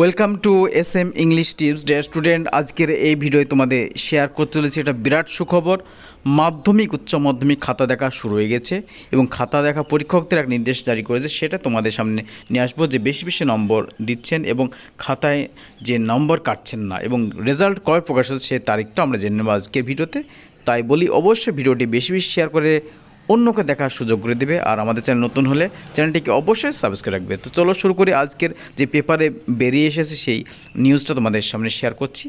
Welcome to S M English tips day student আজকের এই ভিডিওয় তোমাদের শেয়ার করতে চলেছি এটা বিরাট সুখবর। মাধ্যমিক, উচ্চ মাধ্যমিক খাতা দেখা শুরু হয়ে গেছে এবং খাতা দেখা পরীক্ষকদের এক নির্দেশ জারি করেছে, সেটা তোমাদের সামনে নিয়ে আসব যে বেশি বেশি নম্বর দিচ্ছেন এবং খাতায় যে নম্বর কাটছেন না এবং রেজাল্ট কবে প্রকাশ হচ্ছে সেই তারিখটা আমরা জেনে নেব আজকের ভিডিওতে তাই বলি, অবশ্যই ভিডিওটি বেশি বেশি শেয়ার করে অন্যকে দেখার সুযোগ করে দেবে। আর আমাদের চ্যানেল নতুন হলে চ্যানেলটিকে অবশ্যই সাবস্ক্রাইব রাখবে। তো চলো শুরু করি আজকের যে পেপারে বেরিয়ে এসেছে সেই নিউজটা তোমাদের সামনে শেয়ার করছি।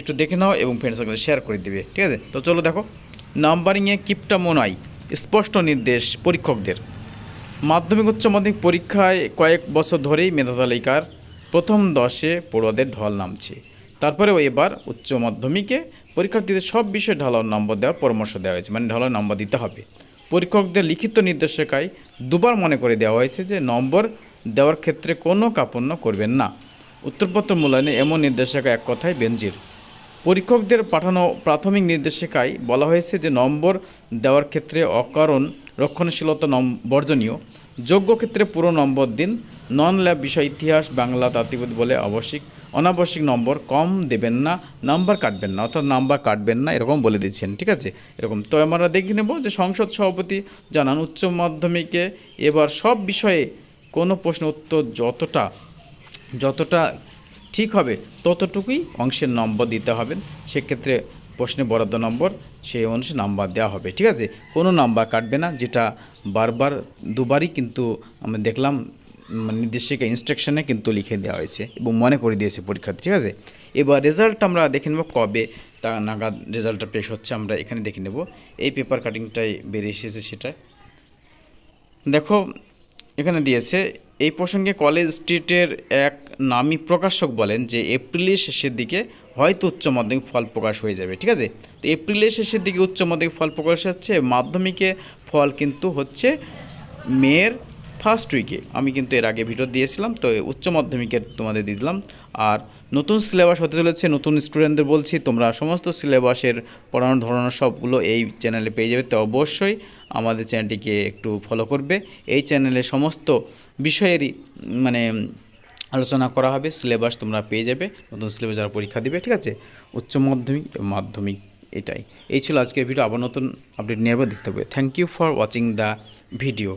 একটু দেখে নাও এবং ফ্রেন্ডসের সাথে শেয়ার করে দেবে, ঠিক আছে? তো চলো দেখো। নাম্বারিংয়ে কিপটা মনাই স্পষ্ট নির্দেশ পরীক্ষকদের। মাধ্যমিক উচ্চ মাধ্যমিক পরীক্ষায় কয়েক বছর ধরেই মেধা তালিকার প্রথম দশে পড়ুয়াদের ঢল নামছে। তারপরেও এবার উচ্চ মাধ্যমিকে পরীক্ষার্থীদের সব বিষয়ে ঢালাও নম্বর দেওয়ার পরামর্শ দেওয়া হয়েছে মানে ঢালাও নম্বর দিতে হবে। পরীক্ষকদের লিখিত নির্দেশিকায় দুবার মনে করে দেওয়া হয়েছে যে নম্বর দেওয়ার ক্ষেত্রে কোনো কাপণ্য করবেন না। উত্তরপত্র মূল্যায়নে এমন নির্দেশিকা এক কথায় বেঞ্জির। পরীক্ষকদের পাঠানো প্রাথমিক নির্দেশিকায় বলা হয়েছে যে নম্বর দেওয়ার ক্ষেত্রে অকারণ রক্ষণশীলতা বর্জনীয়। যোগ্য ক্ষেত্রে পুরো নম্বর দিন নন ল্যাব বিষয় ইতিহাস, বাংলা তাত্ত্বিক বলে আবশ্যিক। অনাবশ্যিক নম্বর কম দেবেন না নাম্বার কাটবেন না, অর্থাৎ নাম্বার কাটবেন না, এরকম বলে দিচ্ছেন, ঠিক আছে? এরকম। তো আমরা দেখে নেব যে সংসদ সভাপতি জানান, উচ্চ মাধ্যমিকে এবার সব বিষয়ে কোনো প্রশ্ন উত্তর যতটা যতটা ঠিক হবে, ততটুকুই অংশের নম্বর দিতে হবে। সেক্ষেত্রে প্রশ্নে বরাদ্দ নম্বর সেই অনুসারে নাম্বার দেওয়া হবে ঠিক আছে? কোনো নাম্বার কাটবে না যেটা বারবার দুবারই কিন্তু আমরা দেখলাম উম, নির্দেশিকা ইনস্ট্রাকশনে কিন্তু লিখে দেওয়া হয়েছে এবং মনে করে দিয়েছে পরীক্ষার্থী ঠিক আছে? এবার রেজাল্ট আমরা দেখে নেব কবে তা নাগাদ রেজাল্টটা পেশ হচ্ছে আমরা এখানে দেখে নেব। এই পেপার কাটিংটাই বেরিয়ে এসেছে সেটা দেখো এখানে দিয়েছে এই প্রসঙ্গে কলেজ স্ট্রিটের এক নামী প্রকাশক বলেন যে এপ্রিলের শেষের দিকে হয়তো উচ্চ মাধ্যমিক ফল প্রকাশ হয়ে যাবে, ঠিক আছে? তো এপ্রিলের শেষের দিকে উচ্চ মাধ্যমিক ফল প্রকাশ হচ্ছে, মাধ্যমিকে ফল কিন্তু হচ্ছে মেয়ের ফার্স্ট উইকে আমি কিন্তু এর আগে ভিডিও দিয়েছিলাম, তো উচ্চ মাধ্যমিকের তোমাদের দিয়ে দিলাম। আর নতুন সিলেবাস হতে চলেছে, নতুন স্টুডেন্টদের বলছি, তোমরা সমস্ত সিলেবাসের পড়ানোর ধরনের সবগুলো এই চ্যানেলে পেয়ে যাবে। তো অবশ্যই আমাদের চ্যানেলটিকে একটু ফলো করবে। এই চ্যানেলে সমস্ত বিষয়েরই মানে আলোচনা করা হবে সিলেবাস তোমরা পেয়ে যাবে, নতুন সিলেবাস যারা পরীক্ষা দিবে, ঠিক আছে? উচ্চ মাধ্যমিক মাধ্যমিক, এটাই। এই ছিল আজকের ভিডিও আবার নতুন আপডেট নিয়ে আবার দেখতে হবে। Thank you for watching the video